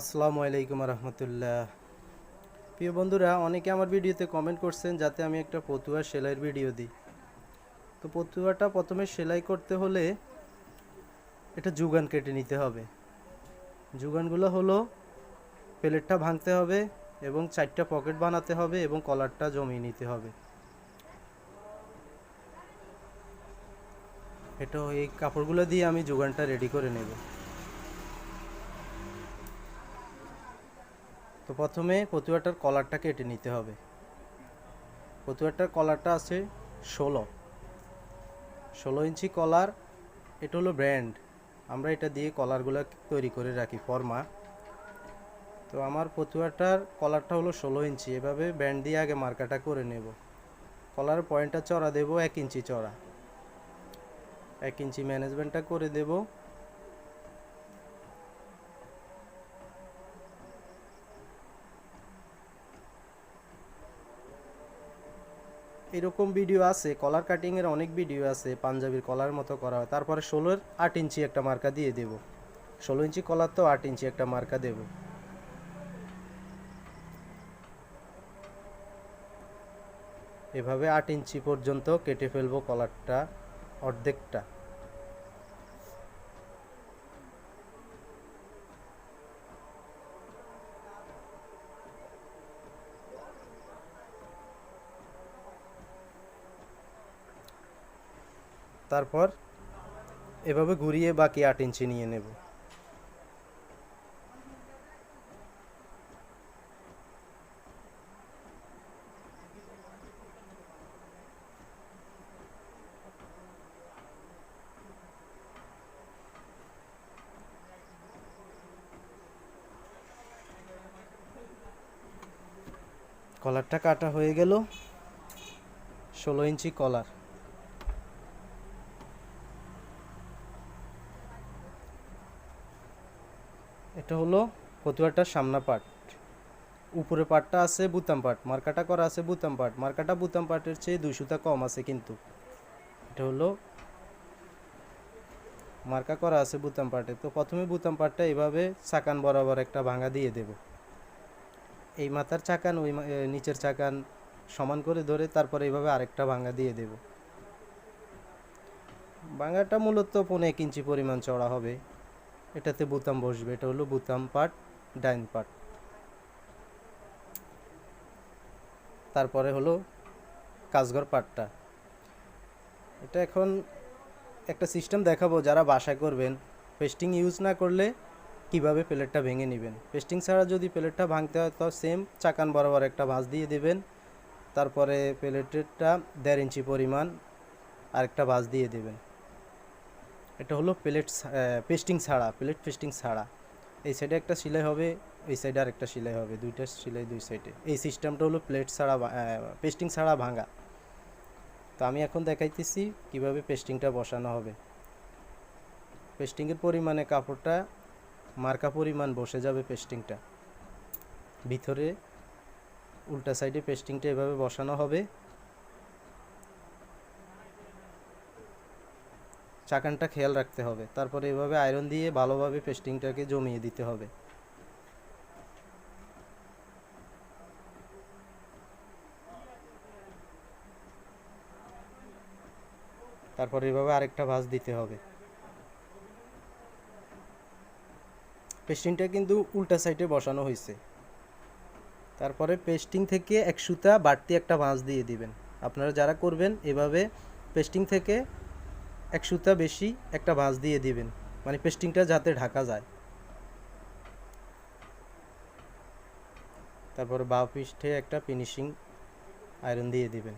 আসসালামু আলাইকুম রহমতুল্লাহ প্রিয় বন্ধুরা, অনেকে আমার ভিডিওতে কমেন্ট করছেন যাতে আমি একটা পতুয়া সেলাইয়ের ভিডিও দিই। তো পতুয়াটা প্রথমে সেলাই করতে হলে এটা জুগান কেটে নিতে হবে। জুগানগুলো হলো প্লেটটা ভাঙতে হবে এবং চারটা পকেট বানাতে হবে এবং কলারটা জমিয়ে নিতে হবে। এটা এই কাপড়গুলো দিয়ে আমি জুগানটা রেডি করে নেব। তো প্রথমে পতুয়াটার কলারটা কেটে নিতে হবে। পতুয়াটার কলারটা আছে ষোলো। ষোলো ইঞ্চি কলার, এটা হলো ব্র্যান্ড। আমরা এটা দিয়ে কলারগুলো তৈরি করে রাখি ফর্মা। তো আমার পতুয়াটার কলারটা হলো ষোলো ইঞ্চি, এভাবে ব্যান্ড দিয়ে আগে মার্কাটা করে নেব। কলার পয়েন্টটা চড়া দেব এক ইঞ্চি চড়া। এক ইঞ্চি ম্যানেজমেন্টটা করে দেবো। এরকম ভিডিও আছে কলার কাটিংয়ের অনেক ভিডিও আছে, পাঞ্জাবির কলার মতো করা হয়। তারপরে ষোলোর আট ইঞ্চি একটা মার্কা দিয়ে দেব। ষোলো ইঞ্চি কলার তো আট ইঞ্চি একটা মার্কা দেব। এভাবে আট ইঞ্চি পর্যন্ত কেটে ফেলব কলারটা অর্ধেকটা। তারপর এভাবে ঘুরিয়ে বাকি আট ইঞ্চি নিয়ে নেব। কলারটা কাটা হয়ে গেল। ষোলো ইঞ্চি কলার। এটা হলো ফতুয়াটার সামনা পার্ট উপরে পার্টটা আছে বুতাম পার্ট মার্কাটা করা আছে বুতাম পার্ট মার্কাটা বুতাম পার্টের চেয়ে দুই সুতা কম আছে কিন্তু। এটা হলো মার্কা করা আছে বুতাম পার্টে তো প্রথমে বুতাম পার্টটা এভাবে চাকান বরাবর একটা ভাঙা দিয়ে দেব। এই মাথার চাকান, ওই নিচের চাকান সমান করে ধরে তারপরে এইভাবে আরেকটা ভাঙা দিয়ে দেব। ভাঙাটা মূলত পনেরো এক ইঞ্চি পরিমাণ চড়া হবে। এটাতে বুতাম বসবে, এটা হলো বুতাম পার্ট ডাইন পার্ট তারপরে হলো কাজঘর পার্টটা এটা এখন একটা সিস্টেম দেখাবো, যারা বাসায় করবেন, পেস্টিং ইউজ না করলে কীভাবে প্লেটটা ভেঙে নেবেন? পেস্টিং ছাড়া যদি প্লেটটা ভাঙতে হয়, তো সেম চাকান বরাবর একটা ভাঁজ দিয়ে দেবেন। তারপরে প্লেটেরটা দেড় ইঞ্চি পরিমাণ আরেকটা ভাঁজ দিয়ে দেবেন। এটা হলো প্লেট পেস্টিং ছাড়া প্লেট পেস্টিং ছাড়া। এই সাইডে একটা সেলাই হবে, এই সাইডে আরেকটা সেলাই হবে, দুইটা সেলাই দুই সাইডে এই সিস্টেমটা হলো প্লেট ছাড়া পেস্টিং ছাড়া ভাঙা। তো আমি এখন দেখাইতেছি কীভাবে পেস্টিংটা বসানো হবে। পেস্টিংয়ের পরিমাণে কাপড়টা, মার্কা পরিমাণ বসে যাবে পেস্টিংটা ভিতরে উল্টা সাইডে পেস্টিংটা এভাবে বসানো হবে। চাকানটা খেয়াল রাখতে হবে। তারপরে এভাবে আয়রন দিয়ে ভালোভাবে পেস্টিংটাকে জমিয়ে দিতে হবে। তারপরে এভাবে আরেকটা ভাঁজ দিতে হবে। পেস্টিংটা কিন্তু উল্টা সাইডে বসানো হয়েছে। তারপরে পেস্টিং থেকে এক সুতা বাড়তি একটা ভাঁজ দিয়ে দিবেন। আপনারা যারা করবেন এভাবে পেস্টিং থেকে এক সুতা বেশি একটা ভাঁজ দিয়ে দিবেন মানে পেস্টিংটা যাতে ঢাকা যায়। তারপরে বা পৃষ্ঠে একটা ফিনিশিং আয়রন দিয়ে দিবেন।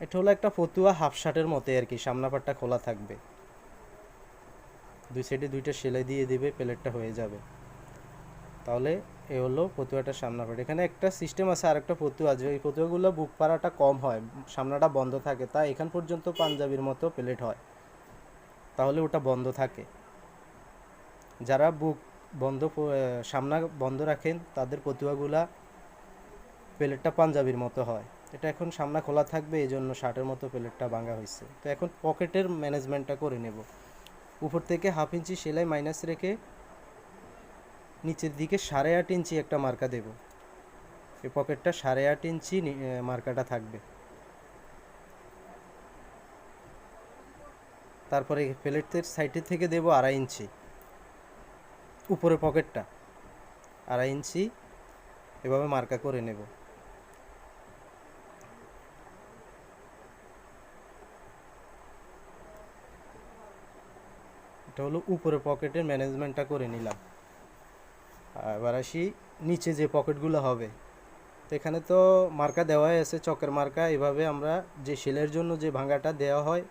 এটা হলো একটা ফতুয়া হাফ শার্টের মতো আর কি, সামনা পাটটা খোলা থাকবে। দুই সাইডে দুইটা সেলাই দিয়ে দিবে প্লেটটা হয়ে যাবে। তাহলে এ হলো ফতুয়াটার সামনা পাট এখানে একটা সিস্টেম আছে আর একটা পতুয়া আছে। এই ফতুয়াগুলো বুক পাড়াটা কম হয়, সামনাটা বন্ধ থাকে। তাই এখান পর্যন্ত পাঞ্জাবির মতো প্লেট হয়। তাহলে ওটা বন্ধ থাকে। যারা বুক বন্ধ সামনা বন্ধ রাখেন, তাদের পতুয়াগুলা প্লেটটা পাঞ্জাবির মতো হয়। এটা এখন সামনা খোলা থাকবে এই জন্য শার্টের মতো প্লেটটা ভাঙা হয়েছে তো এখন পকেটের ম্যানেজমেন্টটা করে নেব। উপর থেকে হাফ ইঞ্চি সেলাই মাইনাস রেখে নিচের দিকে সাড়ে আট ইঞ্চি একটা মার্কা দেব। এই পকেটটা সাড়ে আট ইঞ্চি মার্কাটা থাকবে। তারপরে প্লেটের সাইডের থেকে দেব আড়াই ইঞ্চি। উপরে পকেটটা আড়াই ইঞ্চি এভাবে মার্কা করে নেব। এটা হলো উপরে পকেটের ম্যানেজমেন্টটা করে নিলাম। এবার আসি নিচে যে পকেটগুলো হবে। এখানে তো মার্কা দেওয়াই আছে, চকের মার্কা। এভাবে আমরা যে সেলের জন্য যে ভাঙাটা দেওয়া হয়,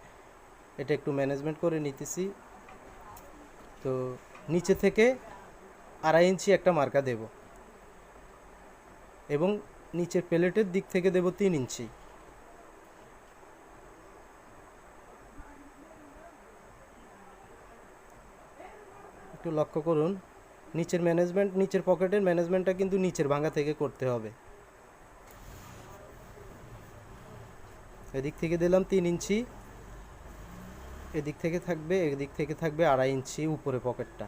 এটা একটু ম্যানেজমেন্ট করে নিতেছি। তো নিচে থেকে আড়াই ইঞ্চি একটা মার্কা দেব। এবং নিচের প্লেটের দিক থেকে দেব তিন ইঞ্চি। একটু লক্ষ্য করুন নিচের ম্যানেজমেন্ট নিচের পকেটের ম্যানেজমেন্টটা কিন্তু নিচের ভাঙা থেকে করতে হবে। এদিক থেকে দিলাম তিন ইঞ্চি। এদিক থেকে থাকবে, এদিক থেকে থাকবে আড়াই ইঞ্চি উপরে পকেটটা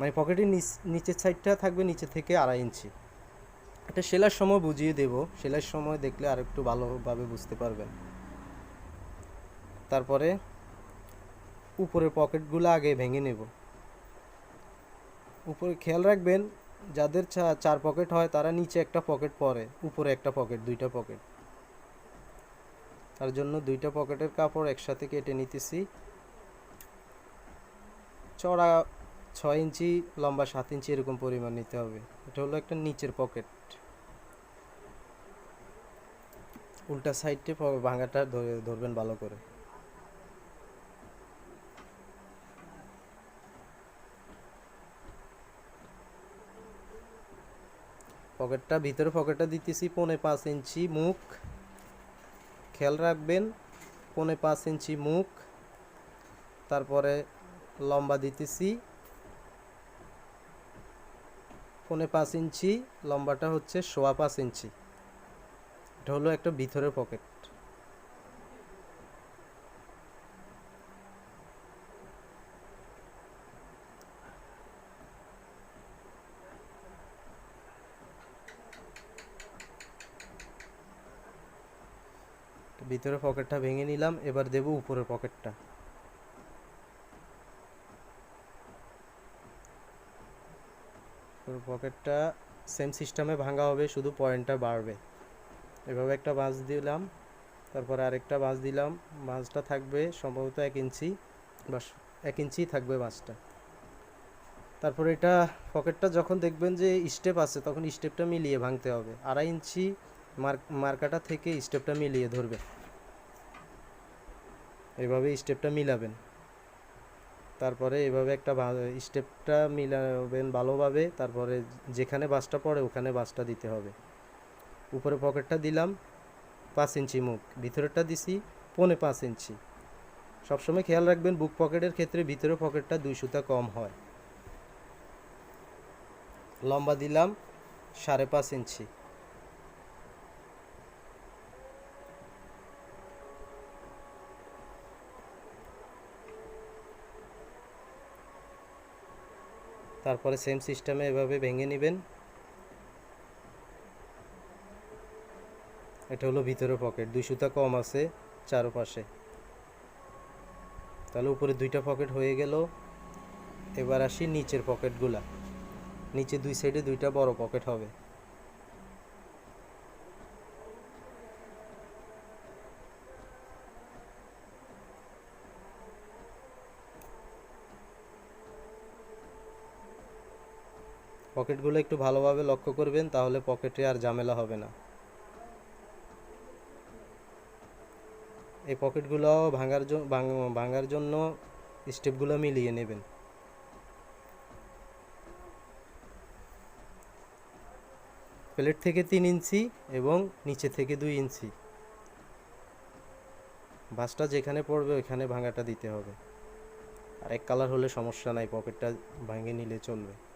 মানে পকেটের নিচ- নিচের সাইডটা থাকবে নিচে থেকে আড়াই ইঞ্চি। এটা সেলার সময় বুঝিয়ে দেব। সেলার সময় দেখলে আর একটু ভালোভাবে বুঝতে পারবেন। তারপরে উপরের পকেটগুলো আগে ভেঙে নেব। উপরে খেয়াল রাখবেন, যাদের চার পকেট হয়, তারা নিচে একটা পকেট পরে, উপরে একটা পকেট, দুইটা পকেট। তার জন্য দুইটা পকেটের কাপড় একসাথে কেটে নিতেছি। চড়া ছয় ইঞ্চি, লম্বা সাত ইঞ্চি এরকম পরিমাণ নিতে হবে। এটা হলো একটা নিচের পকেট। উল্টা সাইডে ভাঙাটা ধরে ধরবেন ভালো করে। পকেটটা, ভিতরে পকেটটা দিতেছি পনে পাঁচ ইঞ্চি মুখ। খেয়াল রাখবেন, পনে পাঁচ ইঞ্চি মুখ। তারপরে লম্বা দিতেছি। পনে পাঁচ ইঞ্চি, লম্বাটা হচ্ছে সোয়া পাঁচ ইঞ্চি। এটা হলো একটা ভিতরের পকেট। ভিতরের পকেটটা ভেঙে নিলাম, এবার দেব উপরের পকেটটা। পকেটটা সেম সিস্টেমে ভাঙা হবে, শুধু পয়েন্টটা বাড়বে। এভাবে একটা বাঁশ দিলাম, তারপরে আরেকটা বাঁশ দিলাম, বাঁশটা থাকবে সম্ভবত এক ইঞ্চি বা এক ইঞ্চি থাকবে বাঁশটা। তারপর এটা পকেটটা যখন দেখবেন যে স্টেপ আছে, তখন স্টেপটা মিলিয়ে ভাঙতে হবে। আড়াই ইঞ্চি মার্ক, মার্কাটা থেকে স্টেপটা মিলিয়ে ধরবে। এভাবে স্টেপটা মিলাবেন। তারপরে এভাবে একটা স্টেপটা মিলাবেন ভালোভাবে, তারপরে যেখানে বাসটা পড়ে ওখানে বাসটা দিতে হবে। উপরে পকেটটা দিলাম, পাঁচ ইঞ্চি মুখ। ভিতরেরটা দিছি, পৌনে পাঁচ ইঞ্চি। সবসময় খেয়াল রাখবেন বুক পকেটের ক্ষেত্রে ভিতরে পকেটটা দুই সুতা কম হয়। লম্বা দিলাম, সাড়ে পাঁচ ইঞ্চি। তারপরে সেম সিস্টেমে এভাবে ভেঙে নেবেন। এটা হলো ভিতরের পকেট দুই সুতা কম আছে চারপাশে। তাহলে উপরে দুইটা পকেট হয়ে গেল। এবার আসি নিচের পকেটগুলা নিচে দুই সাইডে দুইটা বড় পকেট হবে। পকেটগুলো একটু ভালোভাবে লক্ষ্য করবেন, তাহলে পকেটে আর ঝামেলা হবে না। এই পকেটগুলো ভাঙার ভাঙার জন্য স্টেপগুলো মিলিয়ে নেবেন। প্লেট থেকে তিন ইঞ্চি এবং নিচে থেকে দুই ইঞ্চি। বাসটা যেখানে পড়বে ওইখানে ভাঙাটা দিতে হবে। আর এক কালার হলে সমস্যা নাই, পকেটটা ভাঙে নিলে চলবে।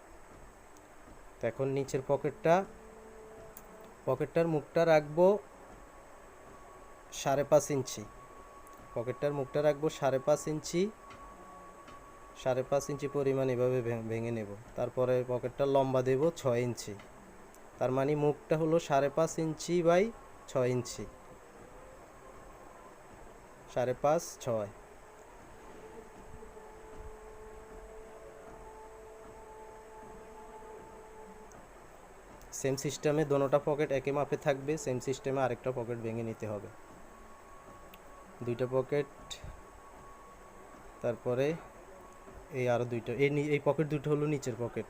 তো এখন নিচের পকেটটা, পকেটটার মুখটা রাখব সাড়ে পাঁচ ইঞ্চি। পকেটটার মুখটা রাখব সাড়ে পাঁচ ইঞ্চি। সাড়ে পাঁচ ইঞ্চি পরিমাণ এভাবে ভেঙে নেব। তারপরে পকেটটা লম্বা দেব ছয় ইঞ্চি। তার মানে মুখটা হলো সাড়ে পাঁচ ইঞ্চি বাই ছয় ইঞ্চি। সাড়ে পাঁচ, ছয়। সেম সিস্টেমে দোনোটা পকেট একই মাপে থাকবে সেম সিস্টেমে আরেকটা পকেট ভেঙে নিতে হবে। দুইটা পকেট তারপরে এই আরও দুইটা, এই এই পকেট দুটো হলো নিচের পকেট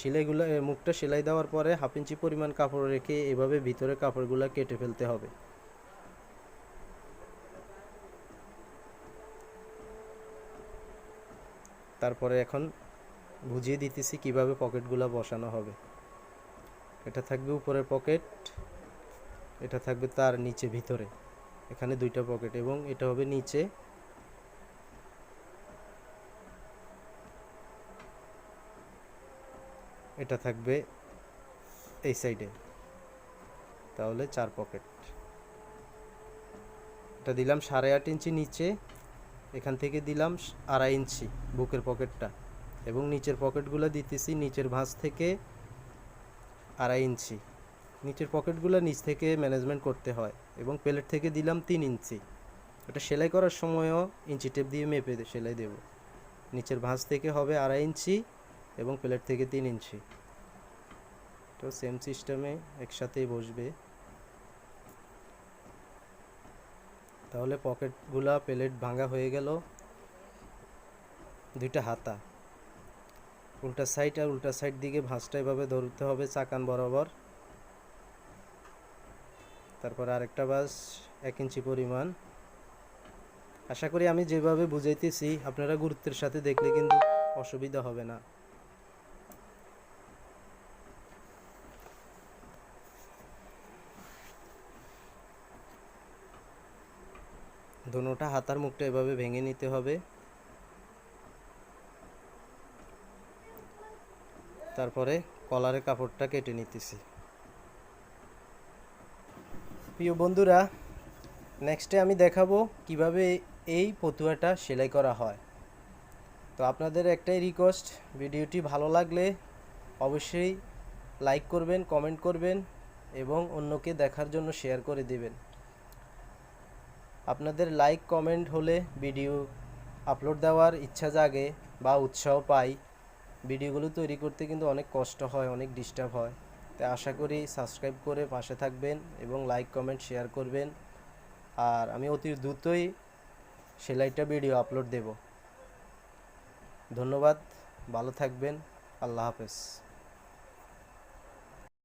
সেলাইগুলো মুখটা সেলাই দেওয়ার পরে হাফ ইঞ্চি পরিমাণ কাপড় রেখে এভাবে ভিতরে কাপড়গুলো কেটে ফেলতে হবে। তারপরে এখন বুঝিয়ে দিতেছি কীভাবে পকেটগুলো বসানো হবে। এটা থাকবে উপরের পকেট, এটা থাকবে তার নিচে ভিতরে। এখানে দুইটা পকেট এবং এটা হবে নিচে। এটা থাকবে এই সাইডে। তাহলে চার পকেট। এটা দিলাম সাড়ে আট ইঞ্চি নিচে। এখান থেকে দিলাম আড়াই ইঞ্চি বুকের পকেটটা। এবং নিচের পকেটগুলো দিতেছি নিচের ভাঁজ থেকে আড়াই ইঞ্চি। নিচের পকেটগুলো নিচ থেকে ম্যানেজমেন্ট করতে হয় এবং প্লেট থেকে দিলাম তিন ইঞ্চি। এটা সেলাই করার সময়ও ইঞ্চি টেপ দিয়ে মেপে সেলাই দেব। নিচের ভাঁজ থেকে হবে আড়াই ইঞ্চি এবং প্লেট থেকে তিন ইঞ্চি। তো সেম সিস্টেমে একসাথেই বসবে। তাহলে পকেটগুলা প্লেট ভাঙা হয়ে গেল। দুইটা হাতা। উল্টা সাইড আর উল্টা সাইড দিকে ভাঁজটা এভাবে ধরতে হবে চাকান বরাবর। তারপর আরেকটা বাস এক ইঞ্চি পরিমাণ। আশা করি আমি যেভাবে বুঝাইতেছি, আপনারা গুরুত্বের সাথে দেখলে কিন্তু অসুবিধা হবে না। দোনোটা হাতার মুখটা এভাবে ভেঙে নিতে হবে। তারপরে কলারের কাপড়টা কেটে নিতেছি। প্রিয় বন্ধুরা নেক্সটে আমি দেখাবো কীভাবে এই পতুয়াটা সেলাই করা হয়। তো আপনাদের একটাই রিকোয়েস্ট ভিডিওটি ভালো লাগলে অবশ্যই লাইক করবেন কমেন্ট করবেন এবং অন্যকে দেখার জন্য শেয়ার করে দেবেন। আপনাদের লাইক কমেন্ট হলে ভিডিও আপলোড দেওয়ার ইচ্ছা জাগে বা উৎসাহ পাই ভিডিওগুলো তৈরি করতে কিন্তু অনেক কষ্ট হয়, অনেক ডিস্টার্ব হয়। তাই আশা করি সাবস্ক্রাইব করে পাশে থাকবেন এবং লাইক কমেন্ট শেয়ার করবেন। আর আমি অতি দ্রুতই সেলাইটা ভিডিও আপলোড দেব। ধন্যবাদ, ভালো থাকবেন, আল্লাহ হাফেজ।